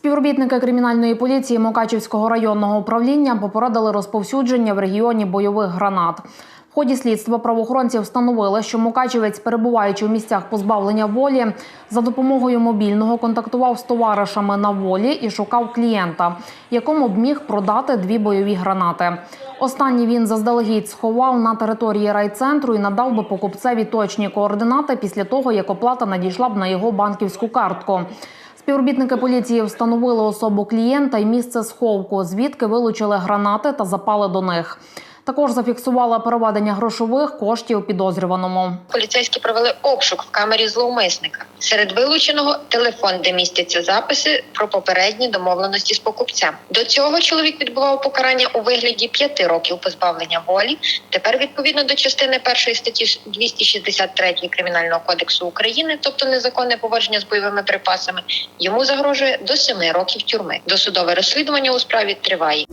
Співробітники кримінальної поліції Мукачівського районного управління попередили розповсюдження в регіоні бойових гранат. В ході слідства правоохоронці встановили, що Мукачівець, перебуваючи в місцях позбавлення волі, за допомогою мобільного контактував з товаришами на волі і шукав клієнта, якому б міг продати дві бойові гранати. Останні він заздалегідь сховав на території райцентру і надав би покупцеві точні координати після того, як оплата надійшла б на його банківську картку. Співробітники поліції встановили особу клієнта і місце сховку, звідки вилучили гранати та запали до них. Також зафіксували переведення грошових коштів підозрюваному. Поліцейські провели обшук в камері зловмисника. Серед вилученого телефон, де містяться записи про попередні домовленості з покупцем. До цього чоловік відбував покарання у вигляді п'яти років позбавлення волі. Тепер, відповідно до частини першої статті 263 кримінального кодексу України, тобто незаконне поводження з бойовими припасами, йому загрожує до семи років тюрми. Досудове розслідування у справі триває.